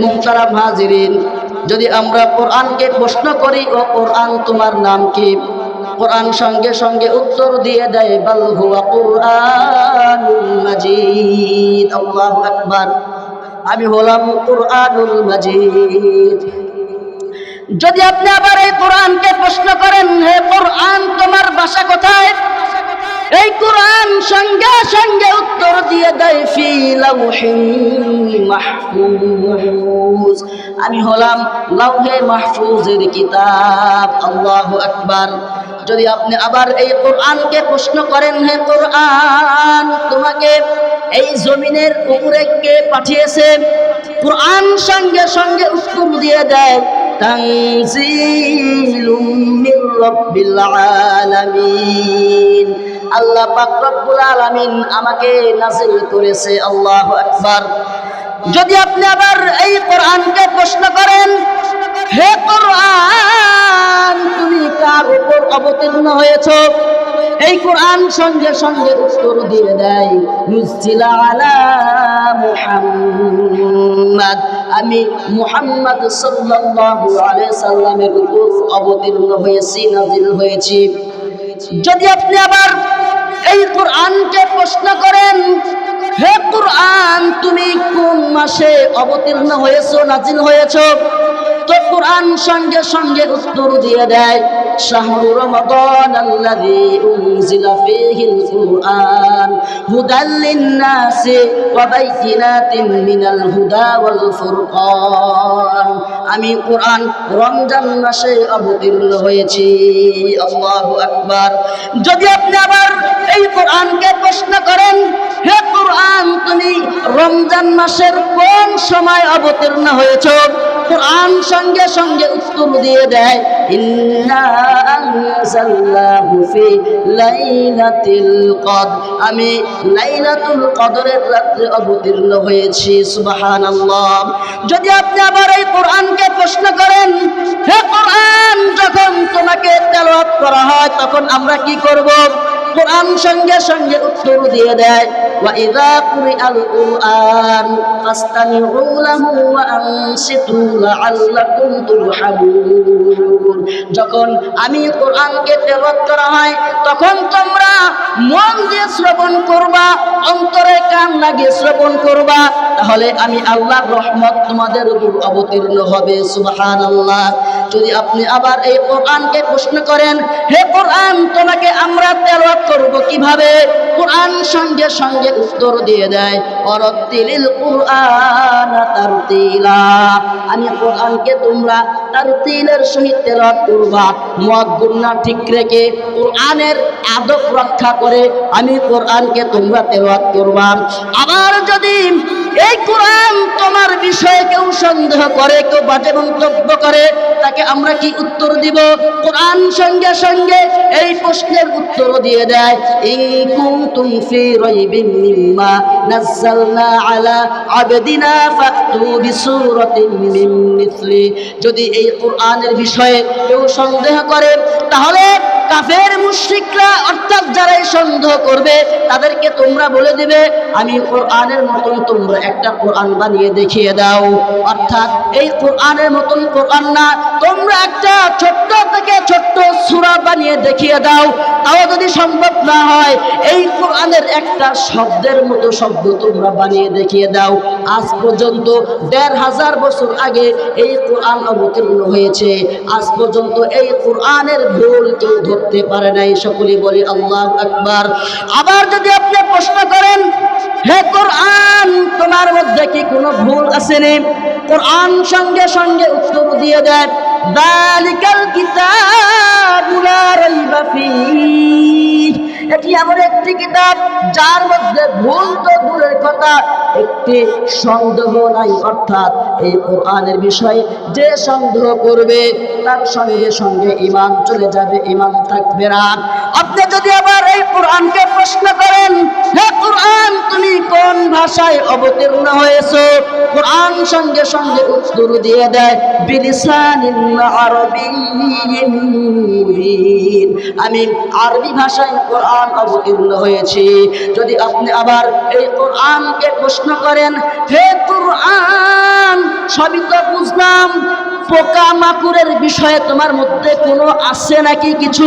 মুহতারাম হাজিরিন। যদি আমরা কোরআনকে প্রশ্ন করি, ও কোরআন, তোমার নাম কি? কোরআন সঙ্গে সঙ্গে উত্তর দিয়ে দেয়, বাল হুয়া কোরআনুল মাজিদ। আল্লাহু আকবার। আমি হলাম কোরআনুল মাজিদ। যদি আপনি আবার এই কোরআনকে প্রশ্ন করেন, হে কোরআন, তোমার বাসা কোথায়? এই কোরআন সঙ্গে সঙ্গে উত্তর দিয়ে দেয় মাহফুজ আমি হলাম লাউহে মাহফুজের কিতাব, আল্লাহু আকবার। যদি আপনি আবার এই কোরআনকে প্রশ্ন করেন, হে কোরআন, তোমাকে এই জমিনের উপরে কে পাঠিয়েছে? কোরআন সঙ্গে সঙ্গে উত্তর দিয়ে দেয়, তানজিলুম মির রাব্বিল আলামিন। আল্লাহ পাক রব্বুল আলামিন আমাকে নাযিল করেছে, আল্লাহ আকবার। যদি আপনি আবার এই কোরআনকে প্রশ্ন করেন, হে কোরআন, তুমি কার উপর অবতীর্ণ হয়েছ? এই কোরআন সঙ্গে সঙ্গে উত্তর দিয়ে দেয় নুজিলা মুহাম্মাদ। আমি মুহাম্মদ সাল্লাল্লাহু আলাইহি সাল্লামের উপর অবতীর্ণ হয়েছি নাজিল হয়েছি। যদি আপনি আবার এই কোরআনকে প্রশ্ন করেন হে কোরআন তুমি কোন মাসে অবতীর্ণ হয়েছো নাজিল হয়েছো? তো কোরআন সঙ্গে সঙ্গে উত্তর দিয়ে দেয়, শাহরু রমাদান আল্লাযী উনজিলা ফীহিল কুরআন। হুদাল লিন-নাসি ওয়া বাইয়িনাতিন মিনাল হুদা ওয়াল ফুরকান। আমি কোরআন রমজান মাসে অবতীর্ণ হয়েছি। আল্লাহু আকবার। যদি আপনি আবার এই কোরআনকে প্রশ্ন করেন, হে কোরআন, তুমি রমজান মাসের কোন সময় অবতীর্ণ হয়েছ? কোরআন সঙ্গে সঙ্গে উত্তর দিয়ে দেয়। আমি রাত্রে অবতীর্ণ হয়েছি যদি আপনি আবার এই কোরআনকে প্রশ্ন করেন, হে কোরআন, যখন তোমাকে তেলাওয়াত করা হয়, তখন আমরা কি করব? কোরআন সঙ্গে সঙ্গে উত্তর দিয়ে দেয় وإذا قرئ القرآن فاستمعوا له وأنصتوا لعلكم ترحمون যখন আমি কোরআনকে তেলাওয়াত করা হয় তখন তোমরা মন দিয়ে শ্রবণ করবা অন্তরে কান লাগিয়ে শ্রবণ করবা তাহলে আমি আল্লাহর রহমত তোমাদের উপর অবতীর্ণ হবে সুবহানাল্লাহ যদি আপনি আবার এই কোরআনকে প্রশ্ন করেন হে কোরআন তোমাকে আমরা তেলাওয়াত করব কীভাবে? কোরআন সঙ্গে সঙ্গে উত্তর দিয়ে দেয় অরতিলিল কোরআন আমি কোরআনকে তোমরা তারতিলের সহিত তেলাওয়াত করবা। মদ গুণা ঠিক রেখে কোরআনের আদব রক্ষা করে আমি কোরআনকে তোমরা তেলাওয়াত করবা। আবার যদি এই কোরআন তোমার বিষয়ে কেউ সন্দেহ করে, কেউ বাজে মন্তব্য করে, তাকে আমরা কি উত্তর দিব? কোরআন সঙ্গে সঙ্গে এই প্রশ্নের উত্তর দিয়ে দেয়, ইন কুনতুম ফি রাইবিন মিম্মা নাযালনা আলা আবদিনা ফাতু মিন যদি এই কোরআনের বিষয়ে কেউ সন্দেহ করে, তাহলে কাফের মুশরিকরা, অর্থাৎ যারাই সন্দেহ করবে, তাদেরকে তোমরা বলে দিবে, আমি কোরআনের মতন তোমরা একটা কোরআন বানিয়ে দেখিয়ে দাও। অর্থাৎ এই কোরআনের মতন কোরআন না, তোমরা একটা ছোট্ট থেকে ছোট্ট সূরা বানিয়ে দেখিয়ে দাও। তাও যদি সম্ভব না হয়, এই কোরআনের একটা শব্দের মতো শব্দ তোমরা বানিয়ে দেখিয়ে দাও। আজ পর্যন্ত দেড় হাজার বছর আগে এই কোরআন অবতীর্ণ হয়েছে। আজ পর্যন্ত এই কোরআনের ভুল কেউ ধরতে পারে নাই। সকলে বলি, আল্লাহ আকবার। আবার যদি আপনি প্রশ্ন করেন হে কোরআন, তোমার মধ্যে কি কোনো ভুল আছে আসেনি কোরআন সঙ্গে সঙ্গে উত্তর দিয়ে দেয়, দালিকাল কিতাব লা রাইবা ফীহ এটি এমন একটি কিতাব যার মধ্যে ভুল তো দূরের কথা, একটি সন্দেহ নাই। অর্থাৎ এই কোরআনের বিষয়ে যে সন্দেহ করবে, তার সঙ্গে সঙ্গে ইমান চলে যাবে ইমান থাকবে না। আপনি যদি আবার এই কোরআনকে প্রশ্ন করেন, হে কোরআন, তুমি কোন ভাষায় অবতীর্ণ হয়েছো? কোরআন সঙ্গে সঙ্গে উত্তর দিয়ে দেয়, বিলিসানিন মুবিন আমি আরবি ভাষায় কোরআন কোরআন অবতীর্ণ হয়েছে। যদি আপনি আবার এই কোরআনকে প্রশ্ন করেন, হে কোরআন, সবই তো বুঝলাম পোকা মাকুরের বিষয়ে তোমার মধ্যে কোনো আছে নাকি কিছু?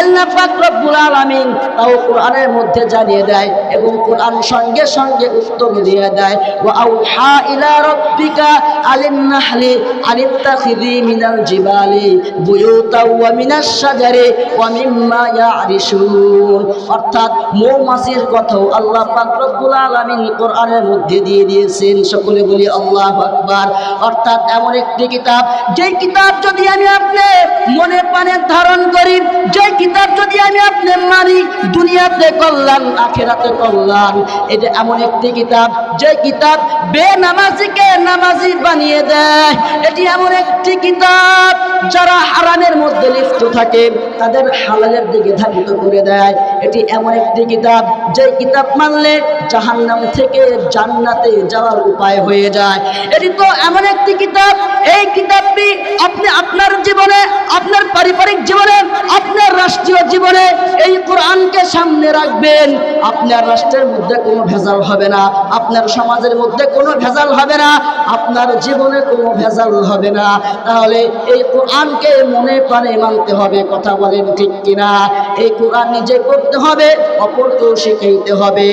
আল্লাহ পাক রব্বুল আলামিন তাও কোরআনের মধ্যে জানিয়ে দেয় এবং কোরআন সঙ্গে সঙ্গে উত্তর দিয়ে দেয়, ওয়া আউহা ইলা রাব্বিকা আলিন নাহলি আনিত্তাখিযি মিনাল জিবালি বুয়ুতা ওয়া মিনাশ শাজারি ওয়া মিম্মা ইয়ারিশুন। অর্থাৎ মৌমাছির কথাও আল্লাহ পাক রব্বুল আলামিন কোরআনের মধ্যে দিয়ে দিয়েছেন। সকলে বলি আল্লাহু আকবার। অর্থাৎ এমন একটি কিতাব যে কিতাব যদি আমি আপনি মনে প্রাণে ধারণ করি যে কিতাব যদি আমি আপনি মানি, দুনিয়াতে কল্যাণ, আখেরাতে কল্যাণ। এটা এমন একটি কিতাব যে কিতাব বেনামাজিকে নামাজি বানিয়ে দেয়। এটি এমন একটি কিতাব, যারা হারামের মধ্যে লিপ্ত থাকে, তাদের হালালের দিকে ধাবিত করে দেয়। এটি এমন একটি কিতাব যে কিতাব মানলে জাহান্নাম থেকে জান্নাতে যাওয়ার উপায় হয়ে যায়। এটি তো এমন একটি কিতাব, এই কিতাবটি আপনি আপনি আপনার জীবনে, আপনার পারিবারিক জীবনে, আপনার রাষ্ট্রীয় জীবনে এই কোরআনকে সামনে রাখবেন। আপনার রাষ্ট্রের মধ্যে কোনো ভেজাল হবে না, আপনার সমাজের মধ্যে কোনো ভেজাল হবে না, আপনার জীবনে কোনো ভেজাল হবে না। তাহলে এই কোরআনকে মনে প্রাণে মানতে হবে, কথা বলেন ঠিক কিনা? এই কোরআন নিজে করতে হবে, অপরকেও শিখাইতে হবে।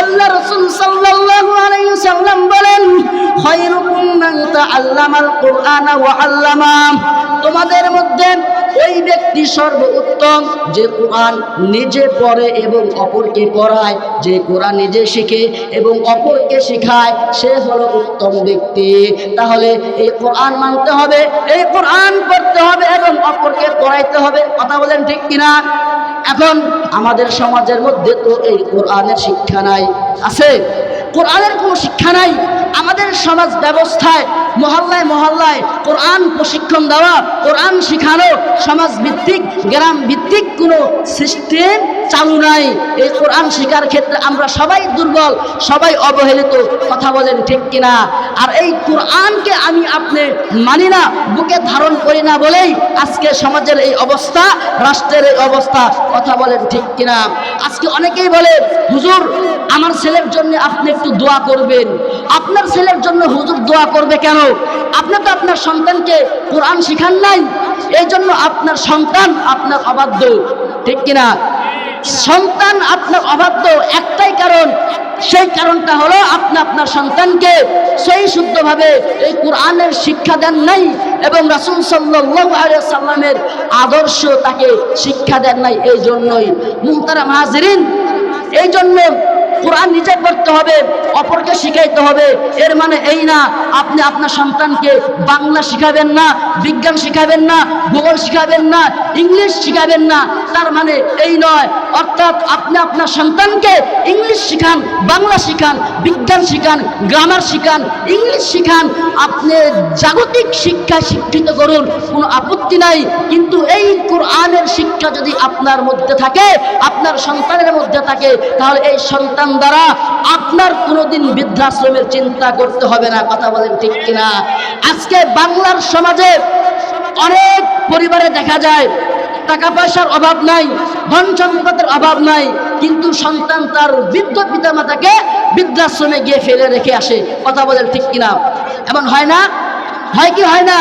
আল্লাহ রসুল সাল্লাম বলেন, খায়রুকুম মান তাআল্লামাল কুরআনা আল্লামা, তোমাদের মধ্যে ওই ব্যক্তি সর্বোত্তম যে কোরআন নিজে পড়ে এবং অপরকে পড়ায়, যে কোরআন নিজে শিখে এবং অপরকে শেখায়, সে হলো উত্তম ব্যক্তি। তাহলে এই কোরআন মানতে হবে, এই কোরআন করতে হবে এবং অপরকে পড়াইতে হবে, কথা বলেন ঠিক কিনা? এখন আমাদের সমাজের মধ্যে তো এই কোরআনের শিক্ষা নাই, আছে। কোরআনের কোনো শিক্ষা নাই আমাদের সমাজ ব্যবস্থায়, মহল্লায় মহল্লায় কোরআন প্রশিক্ষণ দেওয়া, কোরআন শিখানো সমাজ ভিত্তিক গ্রাম ভিত্তিক কোনো সিস্টেম চালু নাই। এই কোরআন শেখার ক্ষেত্রে আমরা সবাই দুর্বল, সবাই অবহেলিত, কথা বলেন ঠিক কিনা? আর এই কোরআনকে আমি আপনি মানি না, বুকে ধারণ করি না বলেই আজকে সমাজের এই অবস্থা, রাষ্ট্রের এই অবস্থা, কথা বলেন ঠিক কিনা? আজকে অনেকেই বলে, হুজুর, আমার ছেলের জন্য আপনি একটু দোয়া করবেন। আপনার ছেলের জন্য হুজুর দোয়া করবে কেন? আপনি তো আপনার সন্তানকে কোরআন শিখান নাই এই জন্য আপনার সন্তান আপনার অবাধ্য, ঠিক কিনা? সন্তান আপনার অবাধ্য, একটাই কারণ। সেই কারণটা হলো আপনি আপনার সন্তানকে সেই শুদ্ধভাবে এই কোরআনের শিক্ষা দেন নাই এবং রাসুল সাল্লামের আদর্শ তাকে শিক্ষা দেন নাই। এই জন্যই মুহতারা মাহাজরিন এই জন্য কোরআন নিজে করতে হবে, অপরকে শিখাইতে হবে। এর মানে এই না, আপনি আপনার সন্তানকে বাংলা শিখাবেন না, বিজ্ঞান শিখাবেন না, ভূগোল শিখাবেন না, ইংলিশ শিখাবেন না, তার মানে এই নয়। অর্থাৎ আপনি আপনার সন্তানকে ইংলিশ শিখান, বাংলা শিখান, বিজ্ঞান শিখান, গ্রামার শিখান, ইংলিশ শিখান, আপনি জাগতিক শিক্ষা শিক্ষিত করুন, কোনো আপত্তি নাই। কিন্তু এই কোরআনের শিক্ষা যদি আপনার মধ্যে থাকে, আপনার সন্তানের মধ্যে থাকে, তাহলে এই সন্তান দ্বারা আপনার কোনোদিন বৃদ্ধাশ্রমের চিন্তা করতে হবে না, কথা বলেন ঠিক কিনা? আজকে বাংলার সমাজে অনেক পরিবারে দেখা যায় টাকা পয়সার অভাব নাই ধন সম্পদের অভাব নাই, কিন্তু সন্তান তার বৃদ্ধ পিতামাতাকে বৃদ্ধাশ্রমে গিয়ে ফেলে রেখে আসে, কথা বলেন ঠিক কিনা? এমন হয় না? হয় কি হয় না?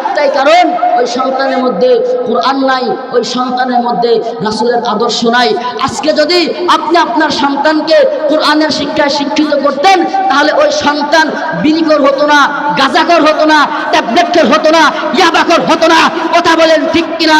একটাই কারণ, ওই সন্তানের মধ্যে কোরআন নাই, ওই সন্তানের মধ্যে রাসুলের আদর্শ নাই। আজকে যদি আপনি আপনার সন্তানকে কোরআনের শিক্ষায় শিক্ষিত করতেন, তাহলে ওই সন্তান বিনিকর হতো না, গাজাকর হতো না ট্যাবলেটকর হতো না, ইয়াবাকর হতো না। কথা বলেন ঠিক কিনা?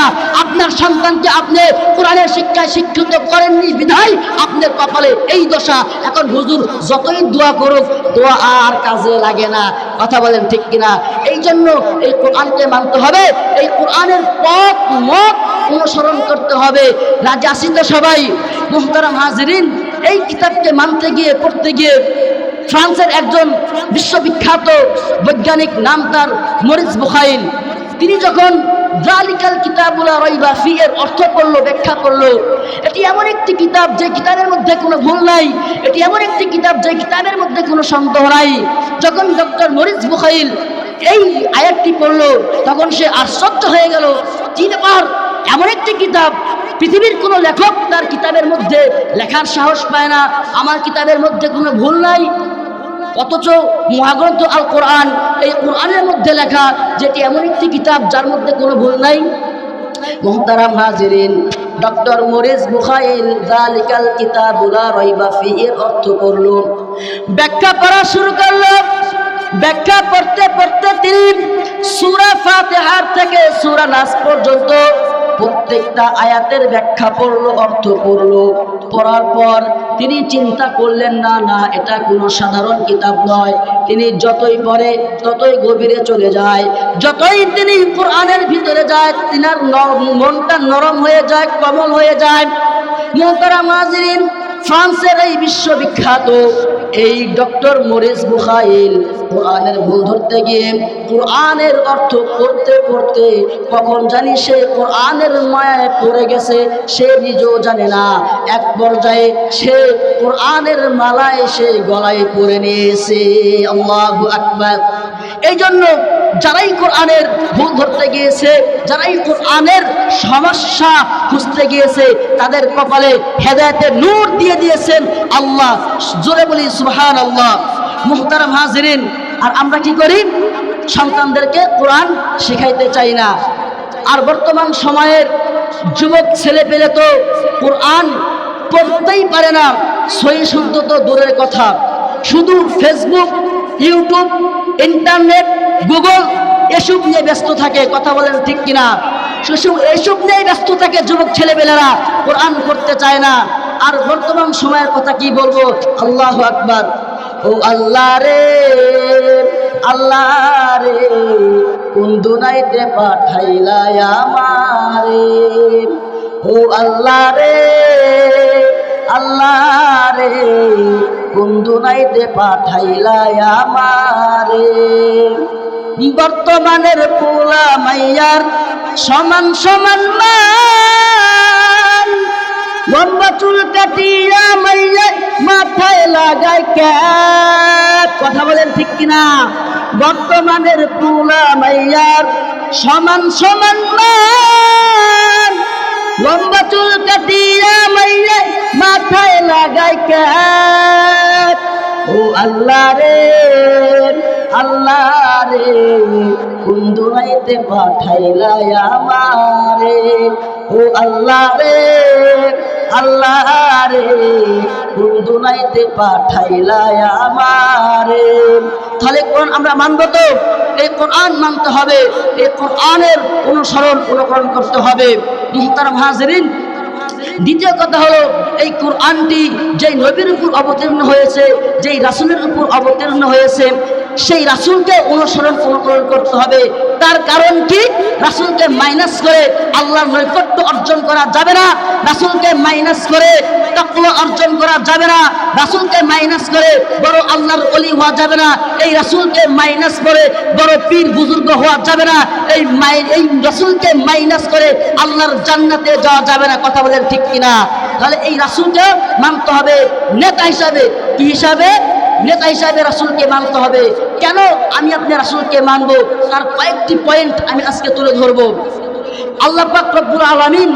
আপনার সন্তানকে আপনি কোরআনের শিক্ষায় শিক্ষিত করেননি, বিধায় আপনার কপালে এই দশা। এখন হুজুর, যতই দোয়া করুক, দোয়া আর কাজে লাগে না। কথা বলেন ঠিক কিনা? এই জন্য এই কোরআনকে মানতে হবে। এই কোরআনের পথ, মত অনুসরণ করতে হবে। রাজা আসি সবাই? মুহতারাম হাজরিন, এই কিতাবকে মানতে গিয়ে, পড়তে গিয়ে ফ্রান্সের একজন বিশ্ববিখ্যাত বৈজ্ঞানিক নাম তার মরিস বুখাইল। তিনি যখন জালিকাল কিতাবুলা রইবা ফি, এর অর্থ করল, ব্যাখ্যা করল। এটি এমন একটি কিতাব যে কিতাবের মধ্যে কোনো ভুল নাই। এটি এমন একটি কিতাব যে কিতাবের মধ্যে কোনো সন্দেহ নাই। যখন ডক্টর মরিস বুখাইল এই আয়াতটি পড়ল, তখন সে আশ্চর্য হয়ে গেল। তিন ব্যাপার এমন একটি কিতাব, পৃথিবীর কোনো লেখক তার কিতাবের মধ্যে লেখার সাহস পায় না। আমার কিতাবের মধ্যে কোনো ভুল নাই। অথচ মহাগ্রন্থ আল কোরআন, এই কোরআনের মধ্যে লেখা যেটি এমন একটি কিতাব যার মধ্যে কোনো ভুল নাই। মোহতারাম হাজিরিন, ডক্টর মরিস বুখাইল জালিকাল কিতাবুলা রইবা ফি এর অর্থ করল ব্যাখ্যা করা শুরু করল। ব্যাখ্যা পড়তে পড়তে তিনি সূরা ফাতিহার থেকে সুরা নাস পর্যন্ত প্রত্যেকটা আয়াতের ব্যাখ্যা পড়ল, অর্থ পড়ল। পড়ার পর তিনি চিন্তা করলেন, না না, এটা কোনো সাধারণ কিতাব নয়। তিনি যতই পড়ে, ততই গভীরে চলে যায়। যতই তিনি কোরআনের ভিতরে যায়, তিনার মনটা নরম হয়ে যায়, কমল হয়ে যায়। মোহতারা মাজিরিন ফ্রান্সের এই বিশ্ববিখ্যাত এই ডক্টর মরিস বুখাইল কোরআনের ভুল ধরতে গিয়ে কোরআনের অর্থ পড়তে পড়তে কখন জানি সে কোরআনের মায়ায় পড়ে গেছে, সে নিজেও জানে না। এক পর্যায়ে সে কোরআনের মালায় সে গলায় পরে নিয়েছে। আল্লাহু আকবার। এই জন্য যারাই কোরআনের ভুল ধরতে গিয়েছে, যারাই কোরআনের সমস্যা খুঁজতে গিয়েছে, তাদের কপালে হেদায়তের নূর দিয়ে দিয়েছেন আল্লাহ। জোরে বলি সুহান আল্লাহ মুহতারাম হাজিরিন, আর আমরা কি করি? সন্তানদেরকে কোরআন শেখাইতে চাই না। আর বর্তমান সময়ের যুবক ছেলে পেলে তো কোরআন পড়তেই পারে না। সহি শুদ্ধ তো দূরের কথা। শুধু ফেসবুক ইউটিউব ইন্টারনেট গুগল এসব নিয়ে ব্যস্ত থাকে, কথা বলেন ঠিক কিনা? সেসব এসব নিয়ে ব্যস্ত থাকে যুবক ছেলেবেলেরা কোরআন করতে চায় না। আর বর্তমান সময়ের কথা কি বলব? আল্লাহ আকবার। ও আল্লাহ রে আল্লাহ রে, কোন দুনাইতে পাঠাইলা আমারে? ও আল্লাহ রে আল্লাহ রে, কোন দুনাইতে পাঠাইলা আমারে? বর্তমানের পোলা মাইয়ার সমান সমান মান। মাইয়া মাথায় কথা বলেন ঠিক কিনা? বর্তমানের পোলা মাইয়ার সমান সমান মান। লম্বা চুল কাটিয়া মাইয়া মাথায় লাগায় ক্যাপ। ও আল্লাহ রে, আল্লাহ রে কোন দুনাইতে পাঠাইলা আমারে। ও আল্লাহ রে আল্লাহ রে কোন দুনাইতে পাঠাইলা আমারে। তাহলে কোরআন আমরা মানব তো? এই কোরআন মানতে হবে। এই কোরআনের অনুসরণ, অনুকরণ করতে হবে। মুহতারাম হাজরিন, দ্বিতীয় কথা হলো, এই কোরআনটি যেই নবীর উপর অবতীর্ণ হয়েছে, যেই রাসূলের উপর অবতীর্ণ হয়েছে সেই রাসূলকে অনুসরণ অনুকরণ করতে হবে। তার কারণ কি? রাসূলকে মাইনাস করে আল্লাহর নৈকট্য অর্জন করা যাবে না। রাসূলকে মাইনাস করে তাকওয়া অর্জন করা যাবে না। রাসূলকে মাইনাস করে বড় আল্লাহর ওলি হওয়া যাবে না। এই রাসূলকে মাইনাস করে বড় পীর বুজুর্গ হওয়া যাবে না। এই মাই, এই রাসূলকে মাইনাস করে আল্লাহর জান্নাতে যাওয়া যাবে না। কথা বলেন ঠিক কিনা? তাহলে এই রাসূলকে মানতে হবে। নেতা হিসাবে কি হিসাবে নেতা হিসাবে রাসূলকে মানতে হবে। কেন আমি আপনি রাসুলকে মানব? তার কয়েকটি পয়েন্ট আমি আজকে তুলে ধরবো। আল্লাহ পাক আলামিন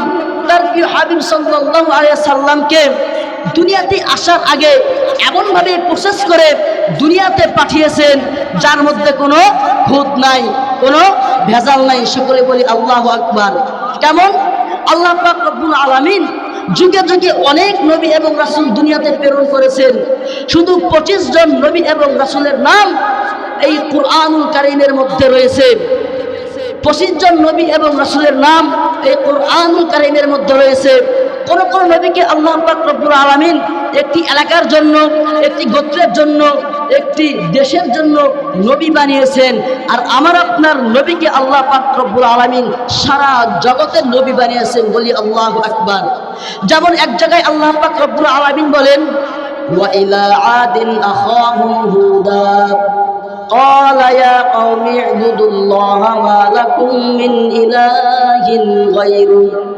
তার প্রিয় হাবিব সাল্লাল্লাহু আলাইহি দুনিয়াতে আসার আগে এমনভাবে প্রসেস করে দুনিয়াতে পাঠিয়েছেন, যার মধ্যে কোনো খুঁত নাই, কোনো ভেজাল নাই। সকলে বলি আল্লাহ আকবার। কেমন? আল্লাহ পাক আলামিন যুগে যুগে অনেক নবী এবং রাসুল দুনিয়াতে প্রেরণ করেছেন। শুধু পঁচিশ জন নবী এবং রাসুলের নাম এই কুরআনুল কারীমের মধ্যে রয়েছে। পঁচিশ জন নবী এবং রাসুলের নাম এই কোরআনুল কারীমের মধ্যে রয়েছে। কোন কোন নবীকে আল্লাহ রব্বুল আলামিন একটি এলাকার জন্য, একটি গোত্রের জন্য, একটি দেশের জন্য নবী বানিয়েছেন। আর আমার আপনার নবীকে আল্লাহ রব্বুল আলামিন সারা জগতের নবী বানিয়েছেন বলি আল্লাহ আকবার। যেমন এক জায়গায় আল্লাহ রব্বুল আলামিন বলেন وإلى عاد أخاهم هودا. قال يا قوم اعبدوا الله ما لكم من إله غيره.